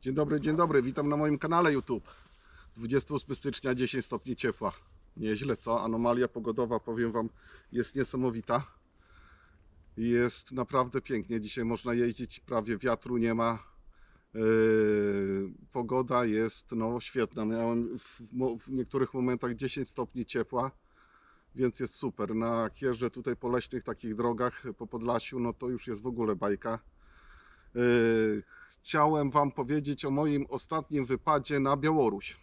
Dzień dobry, dzień dobry, witam na moim kanale YouTube. 28 stycznia, 10 stopni ciepła. Nieźle, co? Anomalia pogodowa, powiem Wam, jest niesamowita. Jest naprawdę pięknie. Dzisiaj można jeździć, prawie wiatru nie ma. Yy, pogoda jest no, świetna. Miałem w, w niektórych momentach 10 stopni ciepła, więc jest super. Na jeżdżę tutaj po leśnych takich drogach po Podlasiu, no to już jest w ogóle bajka. Yy, Chciałem Wam powiedzieć o moim ostatnim wypadzie na Białoruś.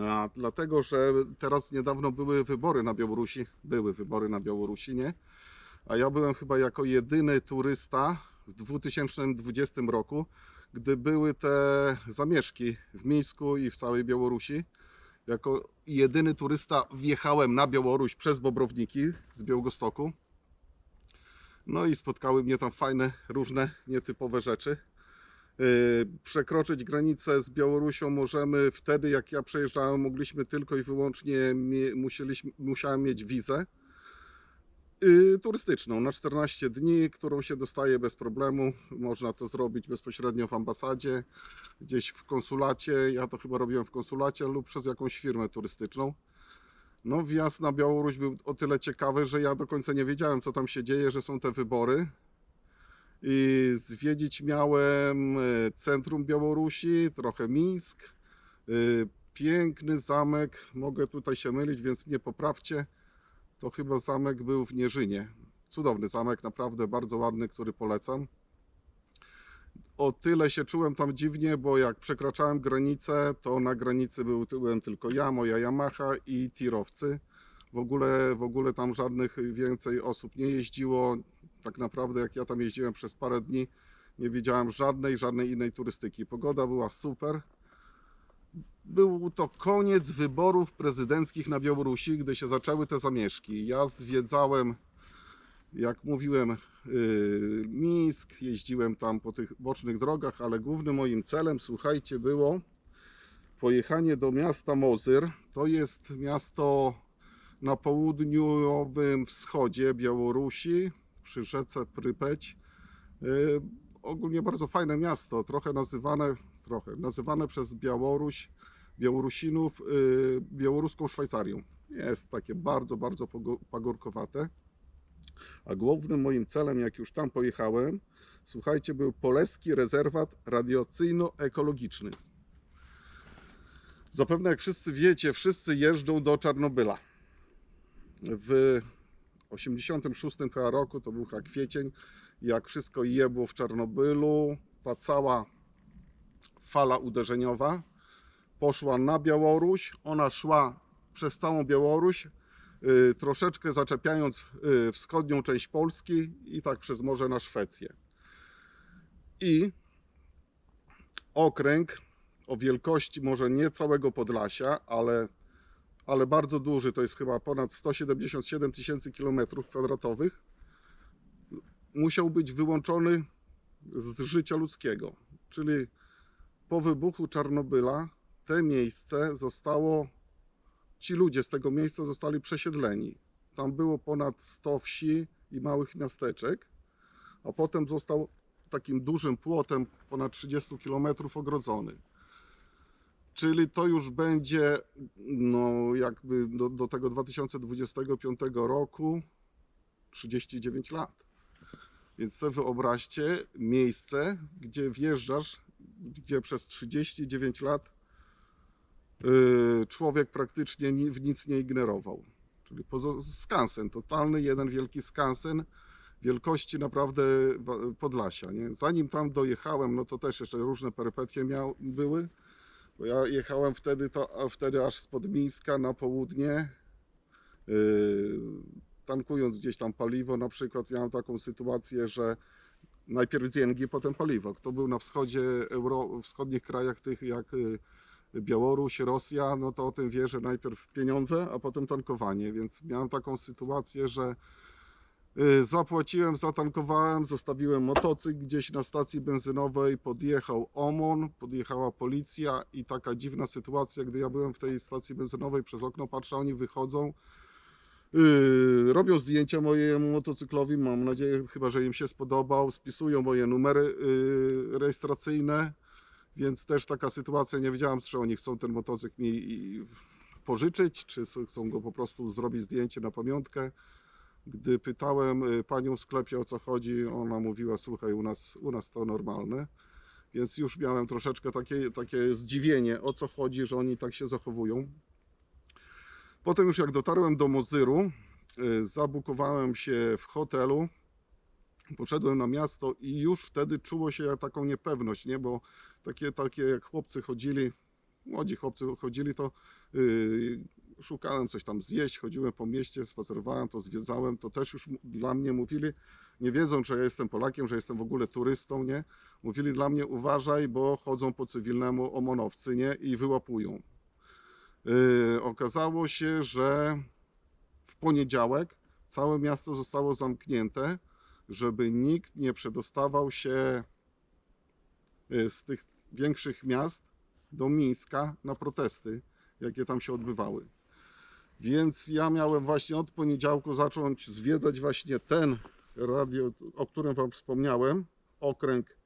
A, dlatego, że teraz niedawno były wybory na Białorusi. Były wybory na Białorusi, nie? A ja byłem chyba jako jedyny turysta w 2020 roku, gdy były te zamieszki w Mińsku i w całej Białorusi. Jako jedyny turysta wjechałem na Białoruś przez Bobrowniki z Białegostoku. No i spotkały mnie tam fajne, różne, nietypowe rzeczy. Yy, Przekroczyć granicę z Białorusią możemy wtedy, jak ja przejeżdżałem, mogliśmy tylko i wyłącznie musieliśmy, musiałem mieć wizę yy, turystyczną na 14 dni, którą się dostaje bez problemu. Można to zrobić bezpośrednio w ambasadzie, gdzieś w konsulacie. Ja to chyba robiłem w konsulacie lub przez jakąś firmę turystyczną. No, wjazd na Białoruś był o tyle ciekawy, że ja do końca nie wiedziałem, co tam się dzieje, że są te wybory. I zwiedzić miałem e, centrum Białorusi, trochę Mińsk. e, Piękny zamek, mogę tutaj się mylić, więc mnie poprawcie. To chyba zamek był w Nierzynie. Cudowny zamek, naprawdę bardzo ładny, który polecam. O tyle się czułem tam dziwnie, bo jak przekraczałem granicę, to na granicy był, byłem tylko ja, moja Yamaha i tirowcy. W ogóle, w ogóle tam żadnych więcej osób nie jeździło. Tak naprawdę jak ja tam jeździłem przez parę dni, nie widziałem żadnej, żadnej innej turystyki. Pogoda była super. Był to koniec wyborów prezydenckich na Białorusi, gdy się zaczęły te zamieszki. Ja zwiedzałem, jak mówiłem, yy, Mińsk, jeździłem tam po tych bocznych drogach, ale głównym moim celem, słuchajcie, było pojechanie do miasta Mozyr. To jest miasto na południowym wschodzie Białorusi, przy rzece Prypeć. Yy, ogólnie bardzo fajne miasto, trochę nazywane, trochę nazywane przez Białoruś, Białorusinów yy, białoruską Szwajcarią. Jest takie bardzo, bardzo pagórkowate. A głównym moim celem, jak już tam pojechałem, słuchajcie, był Poleski Rezerwat Radiacyjno-Ekologiczny. Zapewne jak wszyscy wiecie, wszyscy jeżdżą do Czarnobyla. W 86 chyba roku, to był chyba kwiecień, jak wszystko jebło w Czarnobylu, ta cała fala uderzeniowa poszła na Białoruś. Ona szła przez całą Białoruś, troszeczkę zaczepiając y, wschodnią część Polski i tak przez morze na Szwecję. I okręg o wielkości może nie całego Podlasia, ale, ale bardzo duży, to jest chyba ponad 177 tysięcy kilometrów kwadratowych, musiał być wyłączony z życia ludzkiego. Czyli po wybuchu Czarnobyla te miejsce zostało, ci ludzie z tego miejsca zostali przesiedleni. Tam było ponad 100 wsi i małych miasteczek, a potem został takim dużym płotem ponad 30 km ogrodzony. Czyli to już będzie no, jakby do, do tego 2025 roku 39 lat. Więc sobie wyobraźcie miejsce, gdzie wjeżdżasz, gdzie przez 39 lat człowiek praktycznie ni- w nic nie ignorował. Czyli skansen, totalny jeden wielki skansen wielkości naprawdę Podlasia. Nie? Zanim tam dojechałem, no to też jeszcze różne perypetie miał, były. Bo ja jechałem wtedy, to, wtedy aż spod Mińska na południe, yy, tankując gdzieś tam paliwo na przykład, miałem taką sytuację, że najpierw dzięgi, potem paliwo. Kto był na wschodzie, Euro, wschodnich krajach tych jak y, Białoruś, Rosja, no to o tym wie, że najpierw pieniądze, a potem tankowanie, więc miałem taką sytuację, że y, zapłaciłem, zatankowałem, zostawiłem motocykl gdzieś na stacji benzynowej, podjechał OMON, podjechała policja i taka dziwna sytuacja, gdy ja byłem w tej stacji benzynowej, przez okno patrzę, oni wychodzą, Yy, robią zdjęcia mojemu motocyklowi, mam nadzieję chyba, że im się spodobał, spisują moje numery yy, rejestracyjne Więc też taka sytuacja, nie wiedziałem, czy oni chcą ten motocykl mi pożyczyć, czy chcą go po prostu zrobić zdjęcie na pamiątkę. Gdy pytałem y, panią w sklepie o co chodzi, ona mówiła, słuchaj, u nas, u nas to normalne. Więc już miałem troszeczkę takie, takie zdziwienie, o co chodzi, że oni tak się zachowują. Potem już jak dotarłem do Mozyru, y, zabukowałem się w hotelu, poszedłem na miasto i już wtedy czuło się taką niepewność, nie? Bo takie, takie jak chłopcy chodzili, młodzi chłopcy chodzili, to yy, szukałem coś tam zjeść, chodziłem po mieście, spacerowałem, to zwiedzałem, to też już dla mnie mówili, nie wiedząc, że ja jestem Polakiem, że jestem w ogóle turystą, nie? Mówili dla mnie uważaj, bo chodzą po cywilnemu omonowcy, nie? I wyłapują. Yy, okazało się, że w poniedziałek całe miasto zostało zamknięte, żeby nikt nie przedostawał się y, z tych większych miast do Mińska na protesty, jakie tam się odbywały. Więc ja miałem właśnie od poniedziałku zacząć zwiedzać właśnie ten radio, o którym Wam wspomniałem, okręg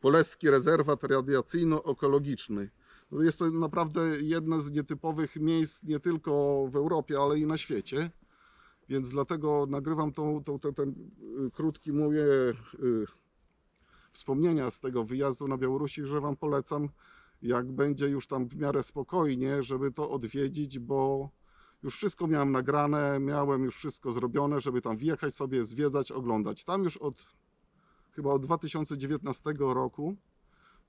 Poleski Rezerwat Radiacyjno-Ekologiczny. No Jest to naprawdę jedno z nietypowych miejsc nie tylko w Europie, ale i na świecie. Więc dlatego nagrywam tą, tą, ten, ten y, krótki moje y, wspomnienia z tego wyjazdu na Białorusi, że Wam polecam, jak będzie już tam w miarę spokojnie, żeby to odwiedzić, bo już wszystko miałem nagrane, miałem już wszystko zrobione, żeby tam wjechać sobie, zwiedzać, oglądać. Tam już od chyba od 2019 roku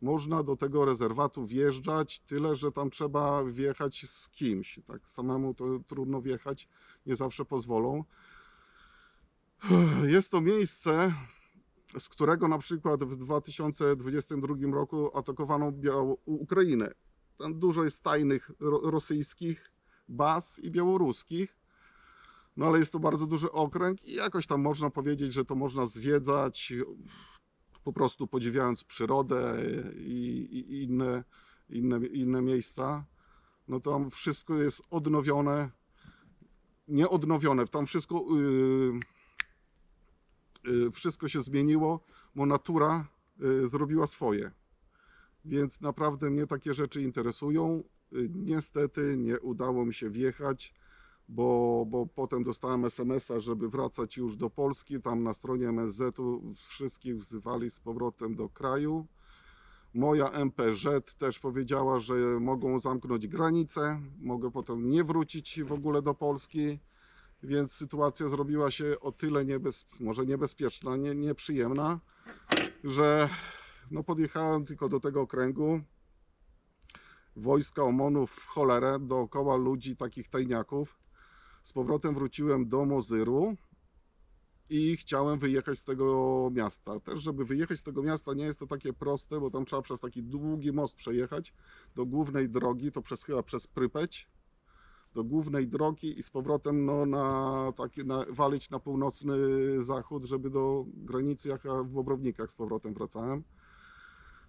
można do tego rezerwatu wjeżdżać, tyle że tam trzeba wjechać z kimś. Tak samemu to trudno wjechać, nie zawsze pozwolą. Jest to miejsce, z którego na przykład w 2022 roku atakowano Ukrainę. Tam dużo jest tajnych ro- rosyjskich baz i białoruskich. No ale jest to bardzo duży okręg i jakoś tam można powiedzieć, że to można zwiedzać, po prostu podziwiając przyrodę i, i inne, inne, inne miejsca. No tam wszystko jest odnowione, nie odnowione, tam wszystko, yy, yy, wszystko się zmieniło, bo natura yy, zrobiła swoje. Więc naprawdę mnie takie rzeczy interesują. Yy, Niestety nie udało mi się wjechać, bo, bo potem dostałem SMS-a, żeby wracać już do Polski. Tam na stronie MSZ-u wszystkich wzywali z powrotem do kraju. Moja MPZ też powiedziała, że mogą zamknąć granice, mogę potem nie wrócić w ogóle do Polski, więc sytuacja zrobiła się o tyle niebez, może niebezpieczna, nie, nieprzyjemna, że no podjechałem tylko do tego okręgu. Wojska OMONów w cholerę, dookoła ludzi, takich tajniaków. Z powrotem wróciłem do Mozyru i chciałem wyjechać z tego miasta. Też, żeby wyjechać z tego miasta nie jest to takie proste, bo tam trzeba przez taki długi most przejechać do głównej drogi, to przez chyba przez Prypeć, do głównej drogi i z powrotem no, na, taki, na, walić na północny zachód, żeby do granicy, jak ja w Bobrownikach z powrotem wracałem.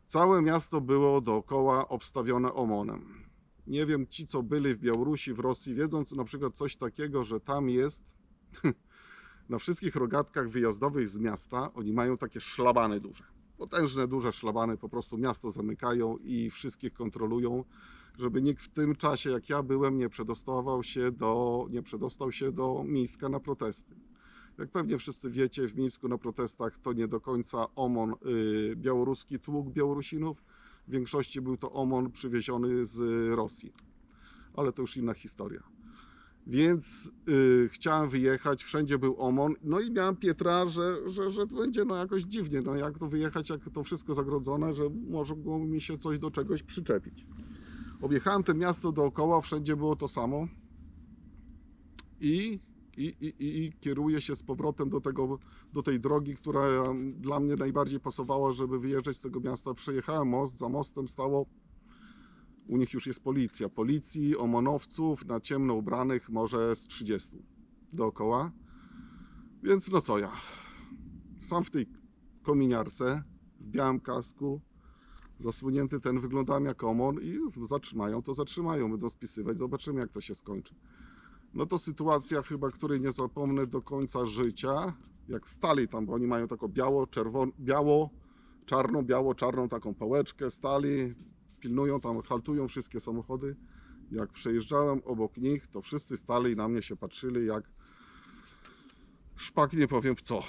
Całe miasto było dookoła obstawione OMON-em. Nie wiem, ci co byli w Białorusi, w Rosji, wiedząc na przykład coś takiego, że tam jest na wszystkich rogatkach wyjazdowych z miasta oni mają takie szlabany duże. Potężne, duże szlabany, po prostu miasto zamykają i wszystkich kontrolują, żeby nikt w tym czasie, jak ja byłem, nie przedostawał się do, nie przedostał się do Mińska na protesty. Jak pewnie wszyscy wiecie, w Mińsku na protestach to nie do końca OMON y, białoruski tłuk Białorusinów. W większości był to OMON przywieziony z Rosji. Ale to już inna historia. Więc y, chciałem wyjechać, wszędzie był OMON, no i miałem Pietra, że, że, że to będzie no jakoś dziwnie, no jak to wyjechać, jak to wszystko zagrodzone, że mogło mi się coś do czegoś przyczepić. Objechałem to miasto dookoła, wszędzie było to samo i, i, i, i, kieruję się z powrotem do, tego, do tej drogi, która dla mnie najbardziej pasowała, żeby wyjeżdżać z tego miasta. Przejechałem most, za mostem stało u nich już jest policja. Policji, omonowców na ciemno ubranych może z 30 dookoła. Więc no co ja? Sam w tej kominiarce, w białym kasku, zasłonięty ten, wyglądałem jak omon i zatrzymają, to zatrzymają, będą spisywać, zobaczymy jak to się skończy. No to sytuacja chyba, której nie zapomnę do końca życia, jak stali tam, bo oni mają taką biało, czerwono, biało, czarną, biało, czarną taką pałeczkę, stali, pilnują, tam haltują wszystkie samochody. Jak przejeżdżałem obok nich, to wszyscy stali i na mnie się patrzyli jak szpak nie powiem w co.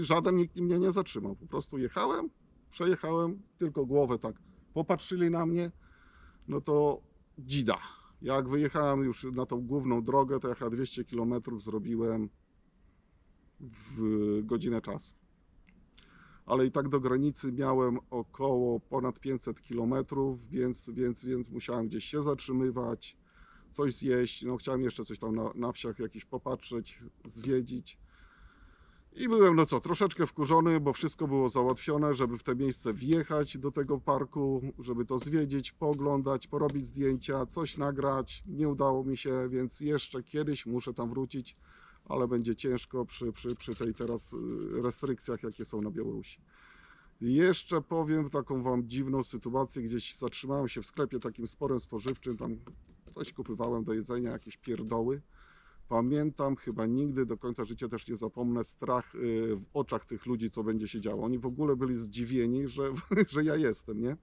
Żaden nikt mnie nie zatrzymał. Po prostu jechałem, przejechałem, tylko głowę tak popatrzyli na mnie, no to dzida. Jak wyjechałem już na tą główną drogę, to jechałem 200 km zrobiłem w godzinę czasu. Ale i tak do granicy miałem około ponad 500 km, więc, więc, więc musiałem gdzieś się zatrzymywać, coś zjeść. No, chciałem jeszcze coś tam na, na wsiach jakiś popatrzeć, zwiedzić. I byłem, no co, troszeczkę wkurzony, bo wszystko było załatwione, żeby w te miejsce wjechać do tego parku, żeby to zwiedzić, pooglądać, porobić zdjęcia, coś nagrać. Nie udało mi się, więc jeszcze kiedyś muszę tam wrócić, ale będzie ciężko przy, przy, przy tej teraz y, restrykcjach, jakie są na Białorusi. Jeszcze powiem taką wam dziwną sytuację, gdzieś zatrzymałem się w sklepie takim sporym spożywczym, tam coś kupywałem do jedzenia, jakieś pierdoły. Pamiętam, chyba nigdy do końca życia też nie zapomnę strach y, w oczach tych ludzi, co będzie się działo. Oni w ogóle byli zdziwieni, że, że ja jestem, nie?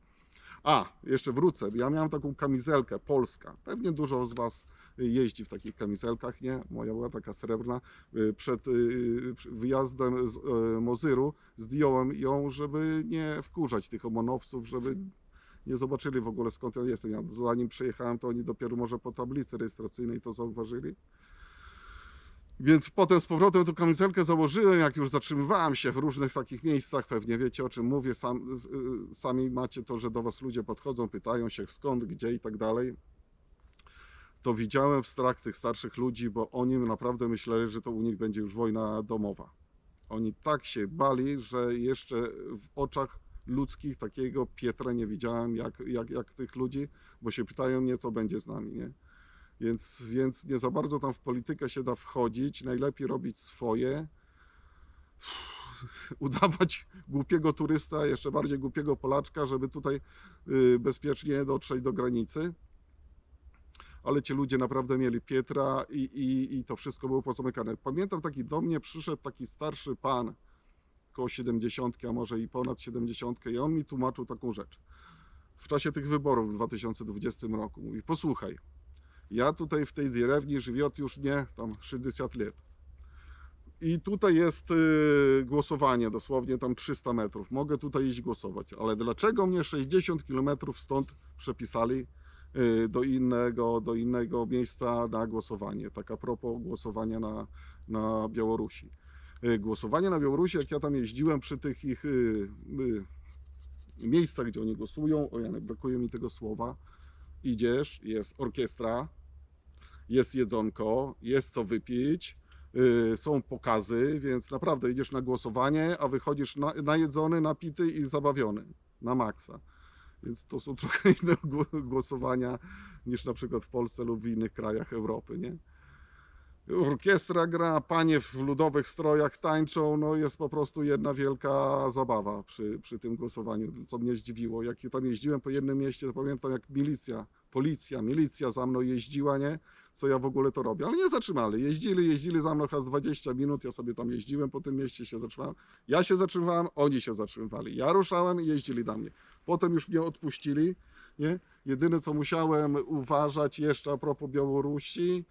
A, jeszcze wrócę. Ja miałem taką kamizelkę polska. Pewnie dużo z Was jeździ w takich kamizelkach, nie? Moja była taka srebrna. Y, Przed y, wyjazdem z Mozyru zdjąłem ją, żeby nie wkurzać tych omonowców, żeby nie zobaczyli w ogóle skąd ja jestem. Ja zanim przyjechałem, to oni dopiero może po tablicy rejestracyjnej to zauważyli. Więc potem z powrotem tą kamizelkę założyłem, jak już zatrzymywałem się w różnych takich miejscach, pewnie wiecie o czym mówię, sam, y, sami macie to, że do was ludzie podchodzą, pytają się skąd, gdzie i tak dalej. To widziałem w strach tych starszych ludzi, bo oni naprawdę myśleli, że to u nich będzie już wojna domowa. Oni tak się bali, że jeszcze w oczach ludzkich takiego Pietra nie widziałem jak, jak, jak tych ludzi, bo się pytają mnie, co będzie z nami, nie? Więc, więc nie za bardzo tam w politykę się da wchodzić. Najlepiej robić swoje. Udawać głupiego turysta, jeszcze bardziej głupiego Polaczka, żeby tutaj y, bezpiecznie dotrzeć do granicy. Ale ci ludzie naprawdę mieli Pietra i, i, i to wszystko było pozamykane. Pamiętam taki do mnie przyszedł taki starszy pan, koło 70, a może i ponad 70, i on mi tłumaczył taką rzecz. W czasie tych wyborów w 2020 roku mówi: Posłuchaj, ja tutaj w tej dierewni żywiot już nie tam 60 lat. I tutaj jest y, głosowanie, dosłownie tam 300 metrów. Mogę tutaj iść głosować, ale dlaczego mnie 60 km stąd przepisali y, do innego, do innego miejsca na głosowanie? Tak a propos głosowania na, na Białorusi. Y, Głosowanie na Białorusi, jak ja tam jeździłem przy tych ich y, y, miejscach, gdzie oni głosują, o Janek, brakuje mi tego słowa, idziesz, jest orkiestra, jest jedzonko, jest co wypić, yy, są pokazy, więc naprawdę idziesz na głosowanie, a wychodzisz na, najedzony, napity i zabawiony na maksa. Więc to są trochę inne gło- głosowania niż na przykład w Polsce lub w innych krajach Europy, nie? Orkiestra gra, panie w ludowych strojach tańczą, no jest po prostu jedna wielka zabawa przy, przy tym głosowaniu, co mnie zdziwiło. Jak tam jeździłem po jednym mieście, to pamiętam jak milicja, policja, milicja za mną jeździła, nie? Co ja w ogóle to robię, ale nie zatrzymali. Jeździli, jeździli za mną chyba z 20 minut, ja sobie tam jeździłem po tym mieście, się zatrzymałem. Ja się zatrzymywałem, oni się zatrzymywali. Ja ruszałem i jeździli na mnie. Potem już mnie odpuścili, nie? Jedyne co musiałem uważać jeszcze a propos Białorusi,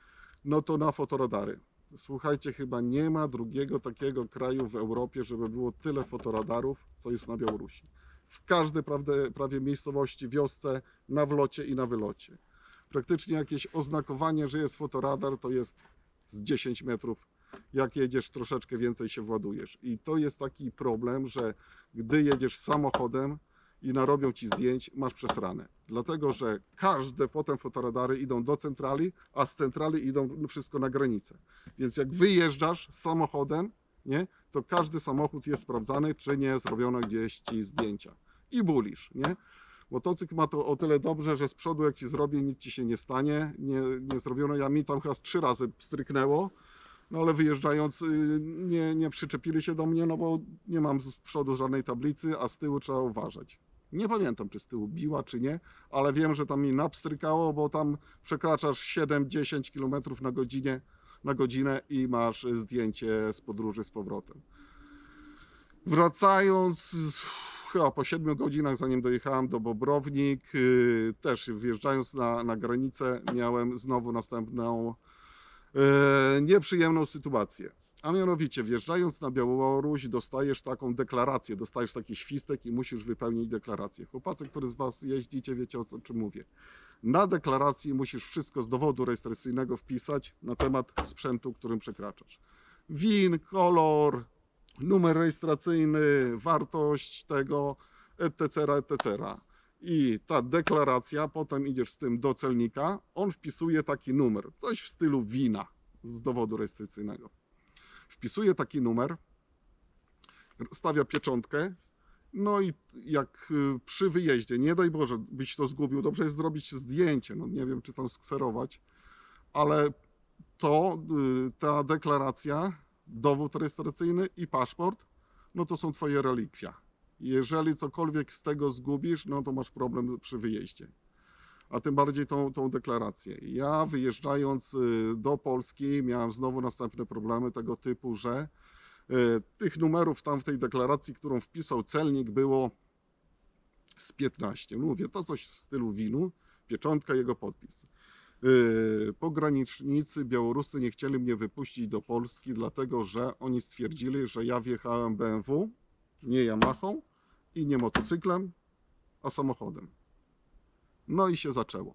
no to na fotoradary. Słuchajcie, chyba nie ma drugiego takiego kraju w Europie, żeby było tyle fotoradarów, co jest na Białorusi. W każdej prawie miejscowości, wiosce, na wlocie i na wylocie. Praktycznie jakieś oznakowanie, że jest fotoradar, to jest z 10 metrów. Jak jedziesz troszeczkę więcej się władujesz. I to jest taki problem, że gdy jedziesz samochodem i narobią ci zdjęć, masz przesrane. Dlatego, że każde potem fotoradary idą do centrali, a z centrali idą wszystko na granicę. Więc jak wyjeżdżasz samochodem, nie, to każdy samochód jest sprawdzany, czy nie zrobiono gdzieś ci zdjęcia. I bulisz, nie? Motocykl ma to o tyle dobrze, że z przodu jak ci zrobię, nic ci się nie stanie. Nie, nie zrobiono, ja mi tam chyba trzy razy stryknęło, no ale wyjeżdżając y, nie, nie przyczepili się do mnie, no bo nie mam z przodu żadnej tablicy, a z tyłu trzeba uważać. Nie pamiętam, czy z tyłu biła, czy nie, ale wiem, że tam mi napstrykało, bo tam przekraczasz 7-10 km na godzinie, na godzinę i masz zdjęcie z podróży z powrotem. Wracając, chyba po 7 godzinach, zanim dojechałem do Bobrownik, yy, też wjeżdżając na, na granicę, miałem znowu następną yy, nieprzyjemną sytuację. A mianowicie, wjeżdżając na Białoruś, dostajesz taką deklarację, dostajesz taki świstek i musisz wypełnić deklarację. Chłopacy, którzy z Was jeździcie, wiecie o czym mówię. Na deklaracji musisz wszystko z dowodu rejestracyjnego wpisać na temat sprzętu, którym przekraczasz. WIN, kolor, numer rejestracyjny, wartość tego, etc., etc. I ta deklaracja, potem idziesz z tym do celnika, on wpisuje taki numer, coś w stylu wina z dowodu rejestracyjnego. Wpisuje taki numer, stawia pieczątkę, no i jak y, przy wyjeździe, nie daj Boże, byś to zgubił, dobrze jest zrobić zdjęcie, no nie wiem, czy tam skserować, ale to, y, ta deklaracja, dowód rejestracyjny i paszport, no to są twoje relikwia. Jeżeli cokolwiek z tego zgubisz, no to masz problem przy wyjeździe. A tym bardziej tą, tą deklarację. Ja wyjeżdżając y, do Polski miałem znowu następne problemy tego typu, że y, tych numerów tam w tej deklaracji, którą wpisał celnik było z 15. Mówię, to coś w stylu winu, pieczątka, jego podpis. Yy, Pogranicznicy białoruscy nie chcieli mnie wypuścić do Polski, dlatego że oni stwierdzili, że ja wjechałem BMW, nie Yamahą i nie motocyklem, a samochodem. No i się zaczęło.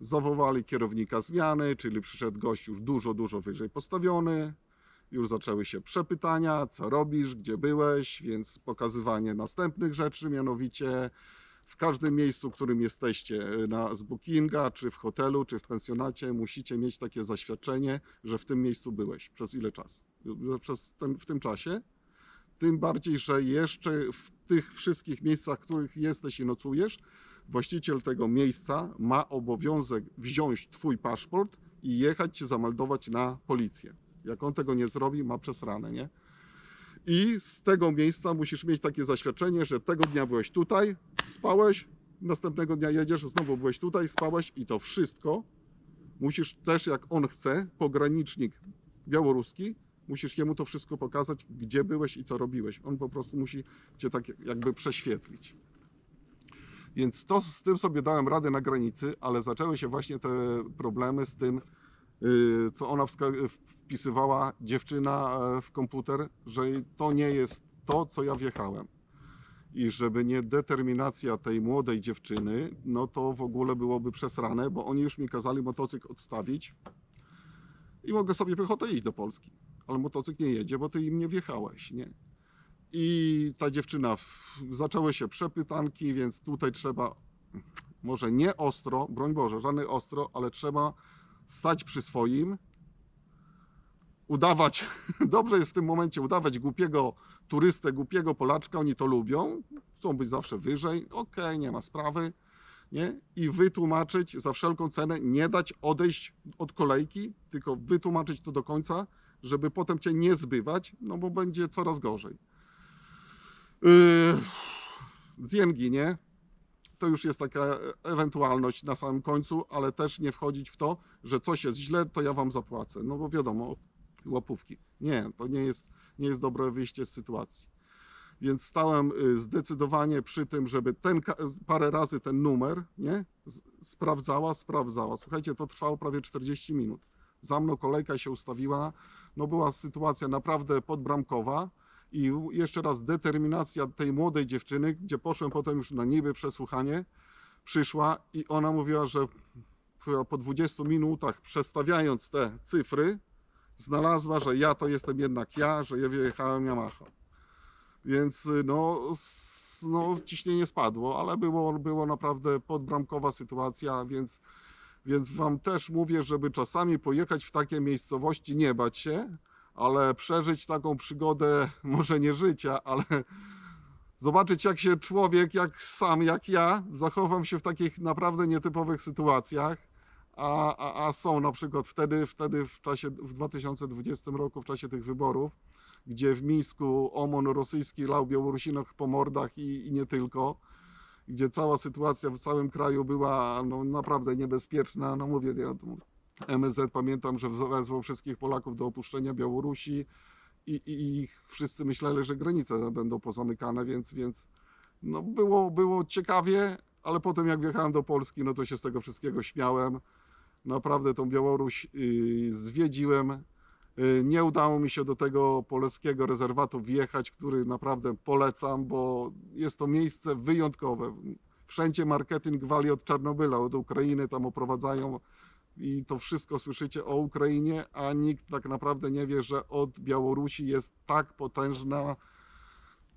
Zawołali kierownika zmiany, czyli przyszedł gość już dużo, dużo wyżej postawiony. Już zaczęły się przepytania, co robisz, gdzie byłeś, więc pokazywanie następnych rzeczy, mianowicie w każdym miejscu, w którym jesteście, y, na, z bookinga, czy w hotelu, czy w pensjonacie, musicie mieć takie zaświadczenie, że w tym miejscu byłeś. Przez ile czasu? Że Przez ten, w tym czasie. Tym bardziej, że jeszcze w tych wszystkich miejscach, w których jesteś i nocujesz, właściciel tego miejsca ma obowiązek wziąć Twój paszport i jechać Cię zameldować na policję. Jak on tego nie zrobi, ma przesrane, nie? I z tego miejsca musisz mieć takie zaświadczenie, że tego dnia byłeś tutaj, spałeś, następnego dnia jedziesz, znowu byłeś tutaj, spałeś i to wszystko musisz też, jak on chce, pogranicznik białoruski, musisz jemu to wszystko pokazać, gdzie byłeś i co robiłeś. On po prostu musi cię tak jakby prześwietlić. Więc to, z tym sobie dałem radę na granicy, ale zaczęły się właśnie te problemy z tym, co ona wska- wpisywała dziewczyna e, w komputer, że to nie jest to, co ja wjechałem. I żeby nie determinacja tej młodej dziewczyny, no to w ogóle byłoby przesrane, bo oni już mi kazali motocykl odstawić i mogę sobie piechotę iść do Polski. Ale motocykl nie jedzie, bo ty im nie wjechałeś, nie? I ta dziewczyna, zaczęły się przepytanki, więc tutaj trzeba, może nie ostro, broń Boże, żadne ostro, ale trzeba stać przy swoim, udawać, dobrze jest w tym momencie udawać głupiego turystę, głupiego Polaczka, oni to lubią, chcą być zawsze wyżej, okej, nie ma sprawy, nie? I wytłumaczyć za wszelką cenę, nie dać odejść od kolejki, tylko wytłumaczyć to do końca, żeby potem cię nie zbywać, no bo będzie coraz gorzej. Yy, Zjęgi, nie? To już jest taka ewentualność na samym końcu, ale też nie wchodzić w to, że coś jest źle, to ja wam zapłacę. No bo wiadomo, łapówki. Nie, to nie jest, nie jest dobre wyjście z sytuacji. Więc stałem y, zdecydowanie przy tym, żeby ten parę razy ten numer, nie? Sprawdzała, sprawdzała. Słuchajcie, to trwało prawie 40 minut. Za mną kolejka się ustawiła. No była sytuacja naprawdę podbramkowa. I jeszcze raz determinacja tej młodej dziewczyny, gdzie poszłem potem już na niby przesłuchanie, przyszła i ona mówiła, że po 20 minutach przestawiając te cyfry, znalazła, że ja to jestem jednak ja, że ja wyjechałem Yamaha. Więc y, no, no ciśnienie spadło, ale było, było naprawdę podbramkowa sytuacja, więc, więc wam też mówię, żeby czasami pojechać w takie miejscowości, nie bać się, ale przeżyć taką przygodę, może nie życia, ale zobaczyć jak się człowiek, jak sam, jak ja, zachowam się w takich naprawdę nietypowych sytuacjach. A, a, a są na przykład wtedy, wtedy w czasie, w 2020 roku, w czasie tych wyborów, gdzie w Mińsku OMON rosyjski lał Białorusinach po mordach i, i nie tylko, gdzie cała sytuacja w całym kraju była no, naprawdę niebezpieczna. No mówię, ja, MSZ pamiętam, że wezwał wszystkich Polaków do opuszczenia Białorusi i, i, i wszyscy myśleli, że granice będą pozamykane, więc, więc No było, było ciekawie, ale potem jak wjechałem do Polski, no to się z tego wszystkiego śmiałem. Naprawdę tą Białoruś y, zwiedziłem. Y, Nie udało mi się do tego polskiego rezerwatu wjechać, który naprawdę polecam, bo jest to miejsce wyjątkowe. Wszędzie marketing wali od Czarnobyla, od Ukrainy tam oprowadzają i to wszystko słyszycie o Ukrainie, a nikt tak naprawdę nie wie, że od Białorusi jest tak potężna,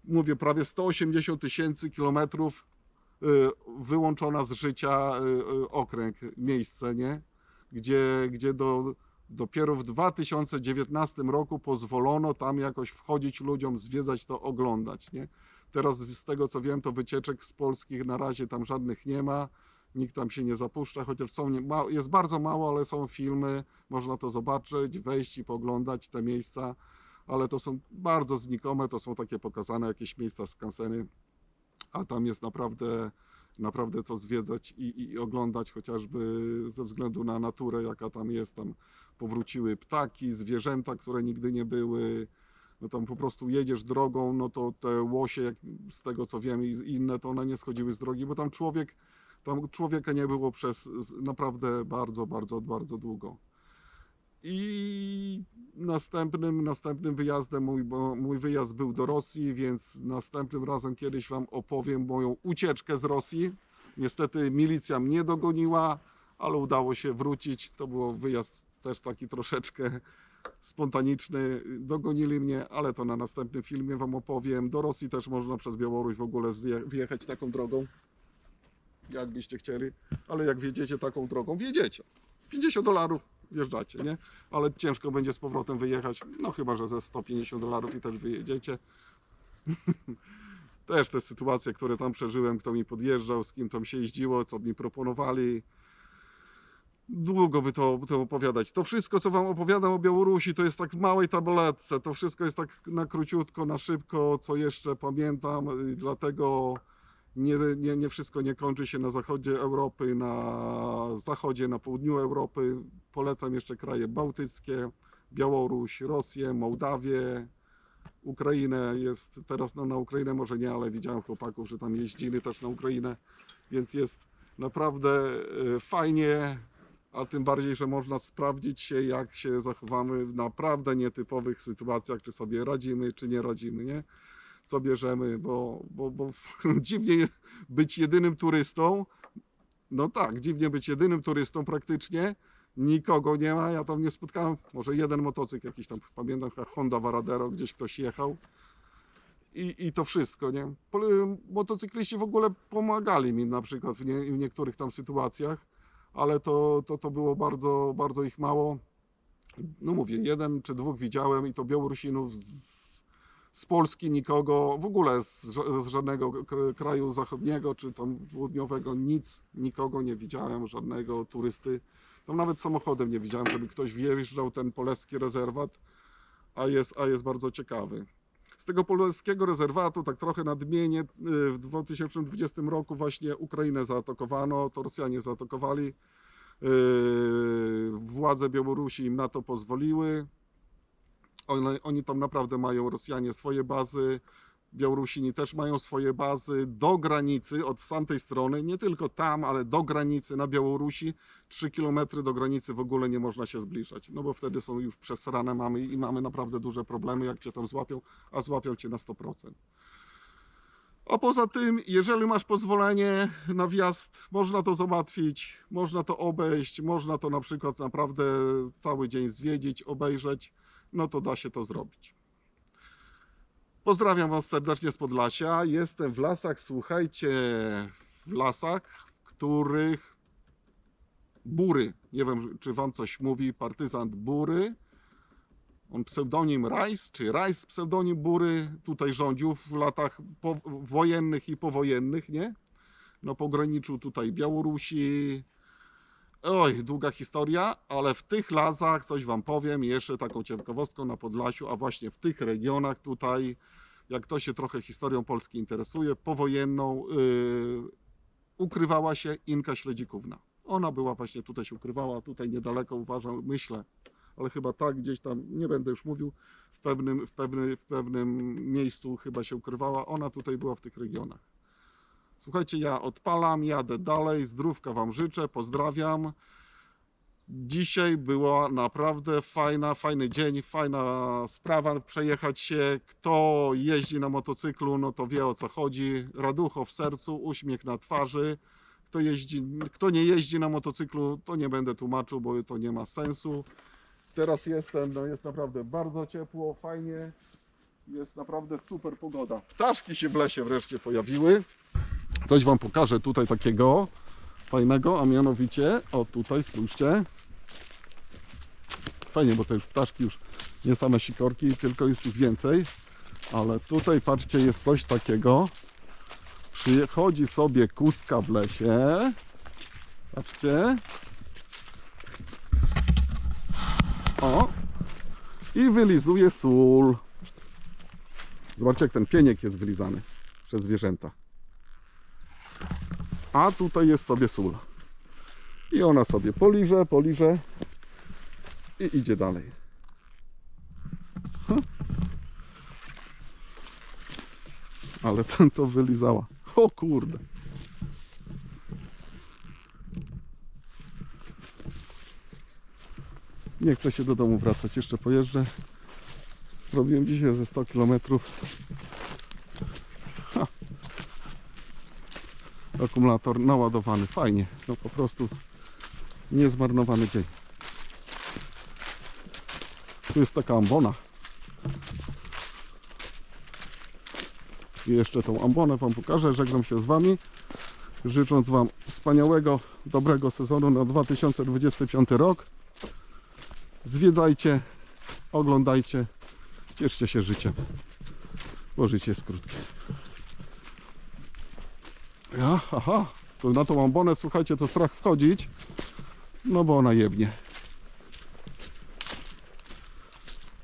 mówię, prawie 180 tysięcy kilometrów y, wyłączona z życia y, y, okręg, miejsce, nie? Gdzie, gdzie do, dopiero w 2019 roku pozwolono tam jakoś wchodzić ludziom, zwiedzać to, oglądać, nie? Teraz z tego co wiem, to wycieczek z polskich na razie tam żadnych nie ma. Nikt tam się nie zapuszcza, chociaż są nie, ma, jest bardzo mało, ale są filmy, można to zobaczyć, wejść i poglądać te miejsca, ale to są bardzo znikome, to są takie pokazane jakieś miejsca, skanseny, a tam jest naprawdę, naprawdę co zwiedzać i, i oglądać, chociażby ze względu na naturę, jaka tam jest. Tam powróciły ptaki, zwierzęta, które nigdy nie były. No tam po prostu jedziesz drogą, no to te łosie, jak z tego co wiem, i inne, to one nie schodziły z drogi, bo tam człowiek, tam człowieka nie było przez naprawdę bardzo, bardzo, bardzo długo. I następnym, następnym wyjazdem, mój, mój wyjazd był do Rosji, więc następnym razem kiedyś Wam opowiem moją ucieczkę z Rosji. Niestety milicja mnie dogoniła, ale udało się wrócić. To był wyjazd też taki troszeczkę spontaniczny. Dogonili mnie, ale to na następnym filmie Wam opowiem. Do Rosji też można przez Białoruś w ogóle wjechać taką drogą, jakbyście chcieli. Ale jak wjedziecie taką drogą, wjedziecie. 50 dolarów wjeżdżacie, nie? Ale ciężko będzie z powrotem wyjechać, no chyba, że ze 150 dolarów i też wyjedziecie. też te sytuacje, które tam przeżyłem, kto mi podjeżdżał, z kim tam się jeździło, co mi proponowali. Długo by to, to opowiadać. To wszystko, co Wam opowiadam o Białorusi, to jest tak w małej tabletce. To wszystko jest tak na króciutko, na szybko, co jeszcze pamiętam. Dlatego nie, nie, nie wszystko nie kończy się na zachodzie Europy, na zachodzie, na południu Europy. Polecam jeszcze kraje bałtyckie, Białoruś, Rosję, Mołdawię, Ukrainę. Jest teraz no, na Ukrainę może nie, ale widziałem chłopaków, że tam jeździli też na Ukrainę, więc jest naprawdę e, fajnie, a tym bardziej, że można sprawdzić się, jak się zachowamy w naprawdę nietypowych sytuacjach, czy sobie radzimy, czy nie radzimy, nie? Co bierzemy, bo, bo, bo dziwnie być jedynym turystą. No tak, dziwnie być jedynym turystą praktycznie. Nikogo nie ma, ja tam nie spotkałem. Może jeden motocykl jakiś tam, pamiętam, Honda Varadero, gdzieś ktoś jechał. I, I to wszystko, nie? Motocykliści w ogóle pomagali mi na przykład w, nie, w niektórych tam sytuacjach, ale to, to, to było bardzo, bardzo ich mało. No mówię, jeden czy dwóch widziałem i to Białorusinów z, z Polski nikogo, w ogóle z, z żadnego kraju zachodniego czy tam południowego nic, nikogo nie widziałem, żadnego turysty. Tam nawet samochodem nie widziałem, żeby ktoś wjeżdżał ten poleski rezerwat, a jest, a jest bardzo ciekawy. Z tego polskiego rezerwatu, tak trochę nadmienię, y, w 2020 roku właśnie Ukrainę zaatakowano, to Rosjanie zaatakowali. Yy, Władze Białorusi im na to pozwoliły. One, oni tam naprawdę mają, Rosjanie, swoje bazy. Białorusini też mają swoje bazy do granicy, od tamtej strony, nie tylko tam, ale do granicy na Białorusi. 3 km do granicy w ogóle nie można się zbliżać, no bo wtedy są już przesrane mamy i mamy naprawdę duże problemy, jak cię tam złapią, a złapią cię na 100%. A poza tym, jeżeli masz pozwolenie na wjazd, można to załatwić, można to obejść, można to na przykład naprawdę cały dzień zwiedzić, obejrzeć, no to da się to zrobić. Pozdrawiam Was serdecznie z Podlasia. Jestem w lasach, słuchajcie, w lasach, w których Bury, nie wiem czy Wam coś mówi, partyzant Bury, on pseudonim Rajs, czy Rajs pseudonim Bury, tutaj rządził w latach wojennych i powojennych, nie? No pograniczył tutaj Białorusi. Oj, długa historia, ale w tych lasach, coś Wam powiem, jeszcze taką ciekawostką na Podlasiu, a właśnie w tych regionach tutaj, jak kto się trochę historią Polski interesuje, powojenną, yy, ukrywała się Inka Śledzikówna. Ona była właśnie tutaj się ukrywała, tutaj niedaleko uważam, myślę, ale chyba tak gdzieś tam, nie będę już mówił, w pewnym, w pewnym, w pewnym miejscu chyba się ukrywała. Ona tutaj była w tych regionach. Słuchajcie, ja odpalam, jadę dalej. Zdrówka Wam życzę, pozdrawiam. Dzisiaj była naprawdę fajna, fajny dzień, fajna sprawa przejechać się. Kto jeździ na motocyklu, no to wie o co chodzi. Raducho w sercu, uśmiech na twarzy. Kto, jeździ, kto nie jeździ na motocyklu, to nie będę tłumaczył, bo to nie ma sensu. Teraz jestem, no jest naprawdę bardzo ciepło, fajnie. Jest naprawdę super pogoda. Ptaszki się w lesie wreszcie pojawiły. Coś Wam pokażę tutaj takiego fajnego, a mianowicie, o tutaj spójrzcie. Fajnie, bo to już ptaszki już nie same sikorki, tylko jest ich więcej. Ale tutaj patrzcie, jest coś takiego. Przychodzi sobie kuska w lesie. Patrzcie. O. I wylizuje sól. Zobaczcie, jak ten pieniek jest wylizany przez zwierzęta. A tutaj jest sobie sól. I ona sobie poliże, poliże i idzie dalej. Hm. Ale ten to wylizała. O kurde. Nie chcę się do domu wracać, jeszcze pojeżdżę. Zrobiłem dzisiaj ze 100 km. Akumulator naładowany, fajnie. No po prostu niezmarnowany dzień. Tu jest taka ambona. I jeszcze tą ambonę Wam pokażę. Żegnam się z Wami. Życząc Wam wspaniałego, dobrego sezonu na 2025 rok. Zwiedzajcie, oglądajcie, cieszcie się życiem, bo życie jest krótkie. Ja, aha, tu na tą ambonę, słuchajcie, to strach wchodzić, no bo ona jebnie.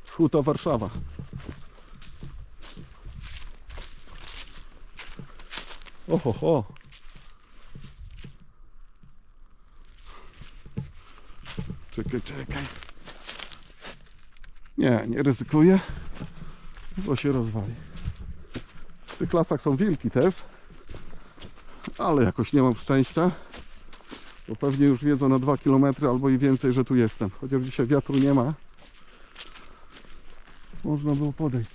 Huta Warszawa. Oho, ho. Czekaj, czekaj. Nie, nie ryzykuję, bo się rozwali. W tych lasach są wilki też, ale jakoś nie mam szczęścia, bo pewnie już wiedzą na 2 km albo i więcej, że tu jestem. Chociaż dzisiaj wiatru nie ma, można było podejść.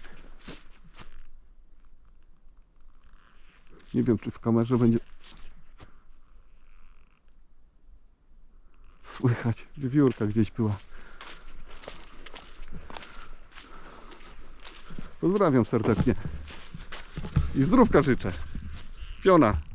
Nie wiem, czy w kamerze będzie słychać. Wiewiórka gdzieś była. Pozdrawiam serdecznie. I zdrówka życzę. Piona.